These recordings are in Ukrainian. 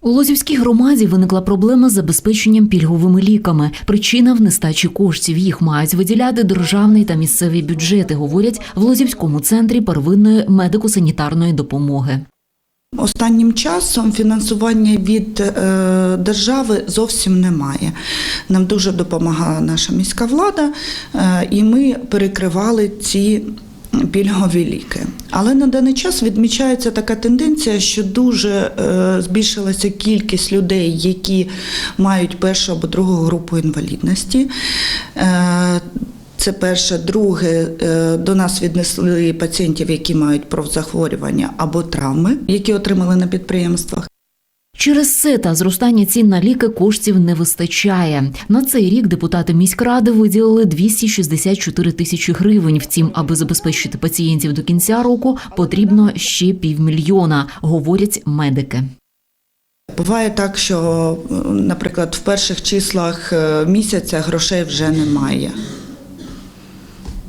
У Лозівській громаді виникла проблема з забезпеченням пільговими ліками. Причина в нестачі коштів. Їх мають виділяти державний та місцеві бюджети, говорять в Лозівському центрі первинної медико-санітарної допомоги. Останнім часом фінансування від е, держави зовсім немає. Нам дуже допомагала наша міська влада, е, і ми перекривали ці пільгові ліки. Але на даний час відмічається така тенденція, що дуже е, збільшилася кількість людей, які мають першу або другу групу інвалідності. Е, це перше, друге, е, до нас віднесли пацієнтів, які мають профзахворювання або травми, які отримали на підприємствах. Через це та зростання цін на ліки коштів не вистачає. На цей рік депутати міськради виділили 264 тисячі гривень. Втім, аби забезпечити пацієнтів до кінця року, потрібно ще півмільйона, говорять медики. Буває так, що, наприклад, в перших числах е, місяця грошей вже немає.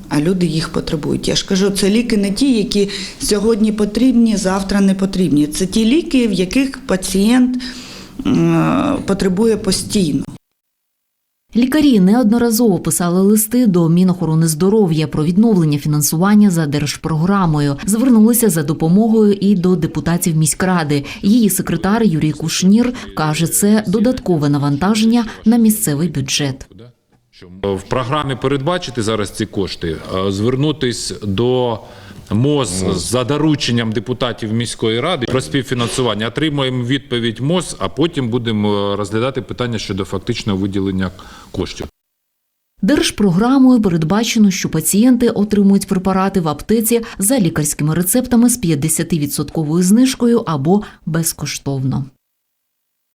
А люди їх потребують. Я ж кажу, це ліки не ті, які сьогодні потрібні, завтра не потрібні. Це ті ліки, в яких пацієнт потребує постійно. Лікарі неодноразово писали листи до Мінохорони здоров'я про відновлення фінансування за держпрограмою. Звернулися за допомогою і до депутатів міськради. Її секретар Юрій Кушнір каже, це додаткове навантаження на місцевий бюджет. В програмі передбачити зараз ці кошти, е, звернутись до МОЗ за дорученням депутатів міської ради про співфінансування. Отримуємо відповідь МОЗ, а потім будемо розглядати питання щодо фактичного виділення коштів. Держпрограмою передбачено, що пацієнти отримують препарати в аптеці за лікарськими рецептами з 50% знижкою або безкоштовно.